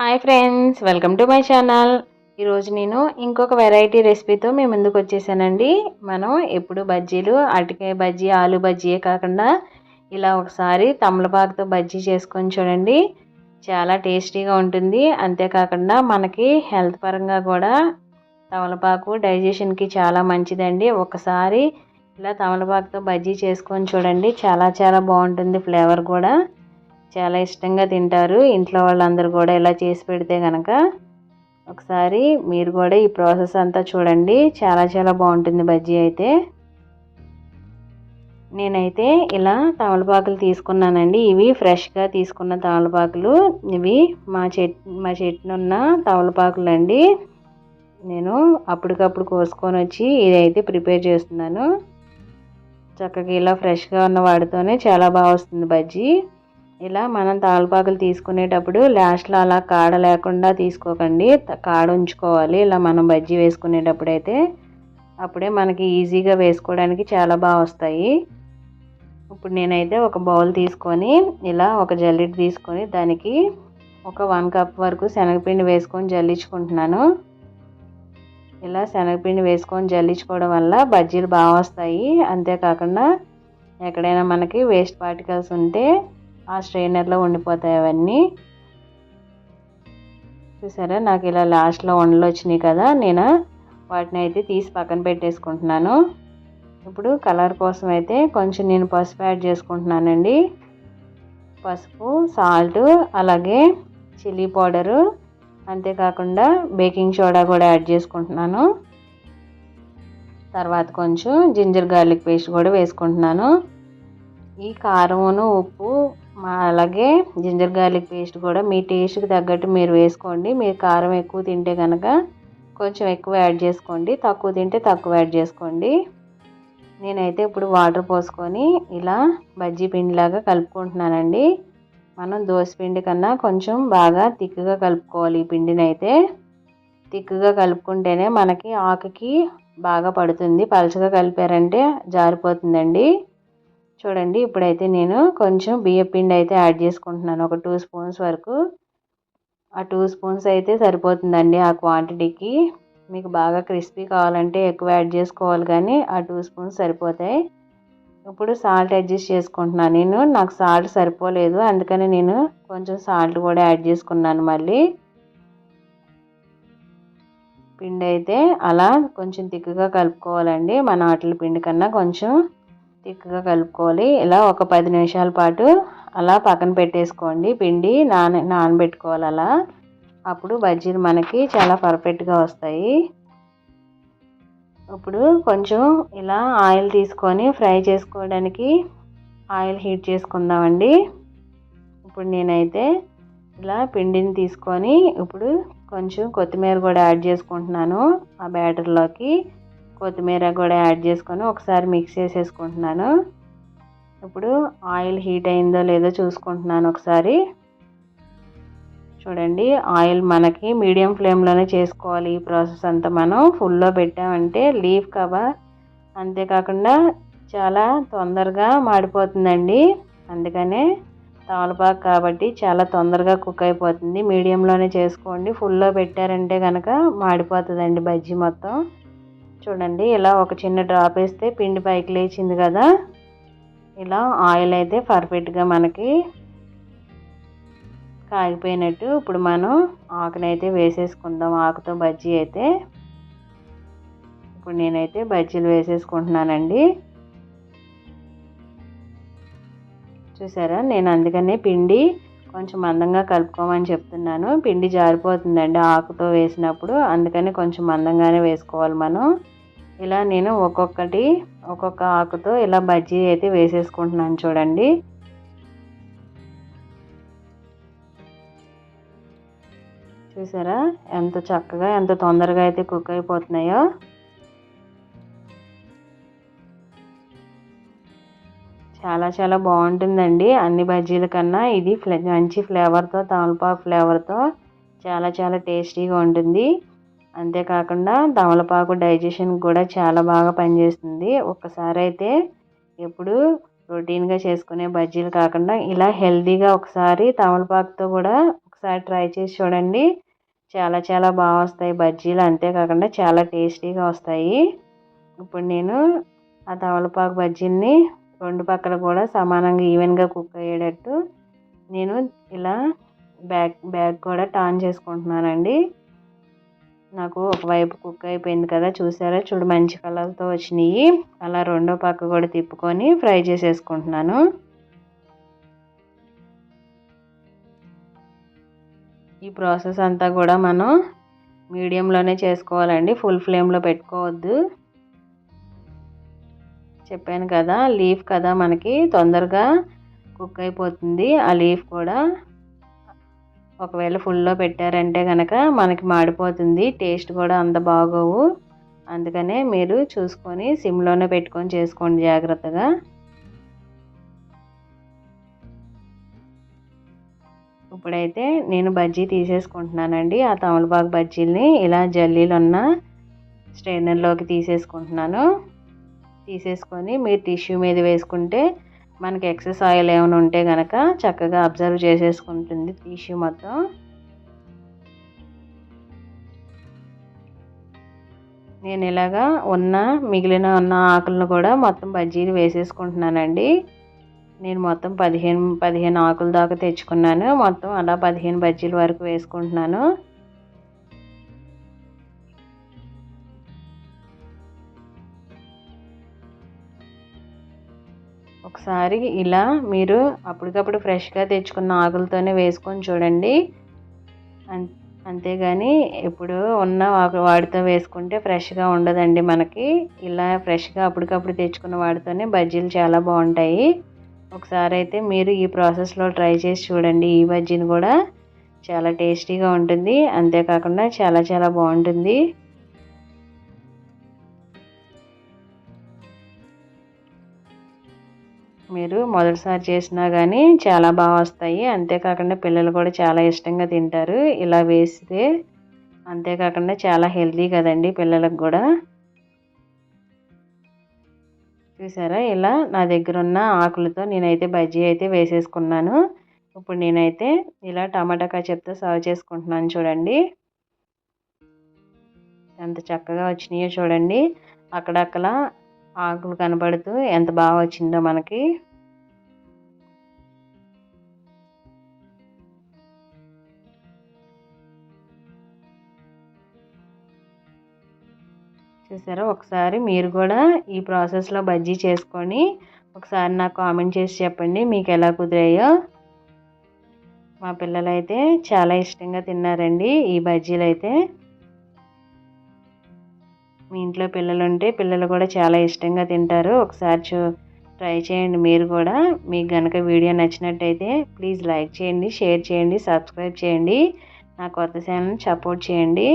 Hi friends welcome to my channel. ఈరోజు నేను ఇంకొక వెరైటీ రెసిపీతో మేము ముందుకు వచ్చేసానండి? మనం ఎప్పుడు బజ్జీలు అరటికాయ బజ్జీ ఆలు బజ్జీయే కాకుండా ఇలా ఒకసారి తమలపాకుతో బజ్జీ చేసుకొని చూడండి. చాలా టేస్టీగా ఉంటుంది. అంతేకాకుండా మనకి హెల్త్ పరంగా కూడా తమలపాకు డైజెషన్కి చాలా మంచిదండి. ఒకసారి ఇలా తమలపాకుతో బజ్జీ చేసుకొని చూడండి. చాలా చాలా బాగుంటుంది ఫ్లేవర్ కూడా. చాలా ఇష్టంగా తింటారు. ఇంట్లో వాళ్ళందరూ కూడా ఇలా చేసి పెడితే కనుక ఒకసారి మీరు కూడా ఈ ప్రాసెస్ అంతా చూడండి. చాలా చాలా బాగుంటుంది బజ్జీ అయితే. నేనైతే ఇలా తమలపాకులు తీసుకున్నానండి. ఇవి ఫ్రెష్గా తీసుకున్న తమలపాకులు. ఇవి మా చెట్ మా చెట్టునున్న తమలపాకులు అండి నేను అప్పటికప్పుడు కోసుకొని వచ్చి ఇదైతే ప్రిపేర్ చేస్తున్నాను. చక్కగా ఇలా ఫ్రెష్గా ఉన్న వాడితోనే చాలా బాగా వస్తుంది బజ్జీ. ఇలా మనం తాళపాకులు తీసుకునేటప్పుడు లాస్ట్లో అలా కాడ లేకుండా తీసుకోకండి. కాడ ఉంచుకోవాలి. ఇలా మనం బజ్జీ వేసుకునేటప్పుడు అయితే అప్పుడే మనకి ఈజీగా వేసుకోవడానికి చాలా బాగా వస్తాయి. ఇప్పుడు నేనైతే ఒక బౌల్ తీసుకొని ఇలా ఒక జల్లెడ తీసుకొని దానికి ఒక వన్ కప్ వరకు శనగపిండి వేసుకొని జల్లించుకుంటున్నాను. ఇలా శనగపిండి వేసుకొని జల్లించుకోవడం వల్ల బజ్జీలు బాగా వస్తాయి. అంతేకాకుండా ఎక్కడైనా మనకి వేస్ట్ పార్టికల్స్ ఉంటే ఆ స్ట్రైనర్లో ఉండిపోతాయి అవన్నీ. చూసారా? నాకు ఇలా లాస్ట్లో వండలు వచ్చినాయి కదా నేను వాటిని అయితే తీసి పక్కన పెట్టేసుకుంటున్నాను. ఇప్పుడు కలర్ కోసం అయితే కొంచెం నేను పసుపు యాడ్ చేసుకుంటున్నానండి. పసుపు సాల్ట్ అలాగే చిల్లీ పౌడరు అంతేకాకుండా బేకింగ్ సోడా కూడా యాడ్ చేసుకుంటున్నాను. తర్వాత కొంచెం జింజర్ గార్లిక్ పేస్ట్ కూడా వేసుకుంటున్నాను. ఈ కారమును ఉప్పు అలాగే జింజర్ గార్లిక్ పేస్ట్ కూడా మీ టేస్ట్కి తగ్గట్టు మీరు వేసుకోండి. మీరు కారం ఎక్కువ తింటే కనుక కొంచెం ఎక్కువ యాడ్ చేసుకోండి. తక్కువ తింటే తక్కువ యాడ్ చేసుకోండి. నేనైతే ఇప్పుడు వాటర్ పోసుకొని ఇలా బజ్జీ పిండిలాగా కలుపుకుంటున్నానండి. మనం దోశ పిండి కన్నా కొంచెం బాగా తిక్కుగా కలుపుకోవాలి ఈ పిండిని అయితే తిక్కుగా కలుపుకుంటేనే మనకి ఆకుకి బాగా పడుతుంది. పలచగా కలిపారంటే జారిపోతుందండి. చూడండి ఇప్పుడైతే నేను కొంచెం బియ్య పిండి అయితే యాడ్ చేసుకుంటున్నాను. ఒక టూ స్పూన్స్ వరకు. ఆ టూ స్పూన్స్ అయితే సరిపోతుందండి ఆ క్వాంటిటీకి. మీకు బాగా క్రిస్పీ కావాలంటే ఎక్కువ యాడ్ చేసుకోవాలి కానీ ఆ టూ స్పూన్స్ సరిపోతాయి. ఇప్పుడు సాల్ట్ అడ్జస్ట్ చేసుకుంటున్నాను. నేను నాకు సాల్ట్ సరిపోలేదు అందుకని నేను కొంచెం సాల్ట్ కూడా యాడ్ చేసుకున్నాను మళ్ళీ. పిండి అయితే అలా కొంచెం తిక్కుగా కలుపుకోవాలండి. మన ఆటల పిండి కన్నా కొంచెం థిక్గా కలుపుకోవాలి. ఇలా ఒక పది నిమిషాల పాటు అలా పక్కన పెట్టేసుకోండి. పిండి నాన నానబెట్టుకోవాలి అలా. అప్పుడు బజ్జీలు మనకి చాలా పర్ఫెక్ట్గా వస్తాయి. ఇప్పుడు కొంచెం ఇలా ఆయిల్ తీసుకొని ఫ్రై చేసుకోవడానికి ఆయిల్ హీట్ చేసుకుందామండి. ఇప్పుడు నేనైతే ఇలా పిండిని తీసుకొని ఇప్పుడు కొంచెం కొత్తిమీర కూడా యాడ్ చేసుకుంటున్నాను ఆ బ్యాటర్లోకి. కొత్తిమీర కూడా యాడ్ చేసుకొని ఒకసారి మిక్స్ చేసేసుకుంటున్నాను. ఇప్పుడు ఆయిల్ హీట్ అయిందో లేదో చూసుకుంటున్నాను ఒకసారి. చూడండి ఆయిల్ మనకి మీడియం ఫ్లేమ్లోనే చేసుకోవాలి ఈ ప్రాసెస్ అంతా మనం. ఫుల్లో పెట్టామంటే లీఫ్ కవర్ అంతేకాకుండా చాలా తొందరగా మాడిపోతుందండి. అందుకనే తమలపాకు కాబట్టి చాలా తొందరగా కుక్ అయిపోతుంది. మీడియంలోనే చేసుకోండి. ఫుల్లో పెట్టారంటే కనుక మాడిపోతుందండి బజ్జీ మొత్తం. చూడండి ఇలా ఒక చిన్న డ్రాప్ వేస్తే పిండి పైకి లేచింది కదా. ఇలా ఆయిల్ అయితే పర్ఫెక్ట్గా మనకి కాగిపోయినట్టు ఇప్పుడు మనం ఆకునైతే వేసేసుకుందాం. ఆకుతో బజ్జీ అయితే ఇప్పుడు నేనైతే బజ్జీలు వేసేసుకుంటున్నానండి. చూసారా? నేను అందుకనే పిండి కొంచెం మందంగా కలుపుకోమని చెప్తున్నాను. పిండి జారిపోతుందండి ఆకుతో వేసినప్పుడు. అందుకని కొంచెం మందంగానే వేసుకోవాలి మనం. ఇలా నేను ఒక్కొక్కటి ఒక్కొక్క ఆకుతో ఇలా బజ్జీ అయితే వేసేసుకుంటున్నాను చూడండి. చూసారా? ఎంత చక్కగా ఎంత తొందరగా అయితే కుక్ అయిపోతున్నాయో. చాలా చాలా బాగుంటుందండి. అన్ని బజ్జీల కన్నా ఇది ఫ్లే మంచి ఫ్లేవర్తో తమలపాకు ఫ్లేవర్తో చాలా చాలా టేస్టీగా ఉంటుంది. అంతేకాకుండా తమలపాకు డైజెషన్ కూడా చాలా బాగా పనిచేస్తుంది. ఒక్కసారి అయితే ఎప్పుడు రొటీన్గా చేసుకునే బజ్జీలు కాకుండా ఇలా హెల్తీగా ఒకసారి తమలపాకుతో కూడా ఒకసారి ట్రై చేసి చూడండి. చాలా చాలా బాగా వస్తాయి బజ్జీలు. అంతేకాకుండా చాలా టేస్టీగా వస్తాయి. ఇప్పుడు నేను ఆ తమలపాకు బజ్జీని రెండు పక్కల కూడా సమానంగా ఈవెన్గా కుక్ అయ్యేటట్టు నేను ఇలా బ్యాక్ బ్యాక్ కూడా టర్న్ చేసుకుంటున్నానండి. నాకు ఒకవైపు కుక్ అయిపోయింది కదా చూసారా? చూడు మంచి కలర్తో వచ్చినాయి. అలా రెండో పక్క కూడా తిప్పుకొని ఫ్రై చేసేసుకుంటున్నాను. ఈ ప్రాసెస్ అంతా కూడా మనం మీడియంలోనే చేసుకోవాలండి. ఫుల్ ఫ్లేమ్లో పెట్టుకోవద్దు. చెప్పాను కదా లీఫ్ కదా మనకి తొందరగా కుక్ అయిపోతుంది. ఆ లీఫ్ కూడా ఒకవేళ ఫుల్లో పెట్టారంటే కనుక మనకి మాడిపోతుంది. టేస్ట్ కూడా అంత బాగోవు. అందుకనే మీరు చూసుకొని సిమ్లోనే పెట్టుకొని చేసుకోండి జాగ్రత్తగా. ఇప్పుడైతే నేను బజ్జీ తీసేసుకుంటున్నానండి. ఆ తమలపాకు బజ్జీల్ని ఇలా జల్లీలు ఉన్న స్ట్రైనర్లోకి తీసేసుకుంటున్నాను. తీసేసుకొని మీరు టిష్యూ మీద వేసుకుంటే మనకి ఎక్సెస్ ఆయిల్ ఏమైనా ఉంటే కనుక చక్కగా అబ్జర్వ్ చేసేసుకుంటుంది టిష్యూ మొత్తం. నేను ఇలాగా ఉన్న మిగిలిన ఉన్న ఆకులను కూడా మొత్తం బజ్జీలు వేసేసుకుంటున్నానండి. నేను మొత్తం పదిహేను పదిహేను ఆకుల దాకా తెచ్చుకున్నాను. మొత్తం అలా పదిహేను బజ్జీల వరకు వేసుకుంటున్నాను. ఒకసారి ఇలా మీరు అప్పటికప్పుడు ఫ్రెష్గా తెచ్చుకున్న ఆకులతోనే వేసుకొని చూడండి. అంతేగాని ఇప్పుడు ఉన్న వాడితో వేసుకుంటే ఫ్రెష్గా ఉండదండి మనకి. ఇలా ఫ్రెష్గా అప్పటికప్పుడు తెచ్చుకున్న వాడితోనే బజ్జీలు చాలా బాగుంటాయి. ఒకసారి అయితే మీరు ఈ ప్రాసెస్లో ట్రై చేసి చూడండి. ఈ బజ్జీని కూడా చాలా టేస్టీగా ఉంటుంది. అంతేకాకుండా చాలా చాలా బాగుంటుంది. మీరు మొదటిసారి చేసినా కానీ చాలా బాగా వస్తాయి. అంతేకాకుండా పిల్లలు కూడా చాలా ఇష్టంగా తింటారు. ఇలా వేస్తే అంతేకాకుండా చాలా హెల్తీ కదండి పిల్లలకు కూడా. చూసారా? ఇలా నా దగ్గర ఉన్న ఆకులతో నేనైతే బజ్జీ అయితే వేసేసుకున్నాను. ఇప్పుడు నేనైతే ఇలా టమాటా కచప్తో సర్వ్ చేసుకుంటున్నాను చూడండి. ఎంత చక్కగా వచ్చినాయో చూడండి. అక్కడక్కడ ఆకులు కనబడుతూ ఎంత బాగా వచ్చిందో మనకి. చూసారా? ఒకసారి మీరు కూడా ఈ ప్రాసెస్లో బజ్జీ చేసుకొని ఒకసారి నాకు కామెంట్ చేసి చెప్పండి. మీకు ఎలా కుదిరాయో. మా పిల్లలు అయితే చాలా ఇష్టంగా తిన్నారండి ఈ బజ్జీలు అయితే. మీ ఇంట్లో పిల్లలు ఉంటే పిల్లలు కూడా చాలా ఇష్టంగా తింటారు. ఒకసారి చూ ట్రై చేయండి మీరు కూడా. మీకు కనుక వీడియో నచ్చినట్టయితే ప్లీజ్ లైక్ చేయండి షేర్ చేయండి సబ్స్క్రైబ్ చేయండి. నా కొత్త ఛానల్ని సపోర్ట్ చేయండి.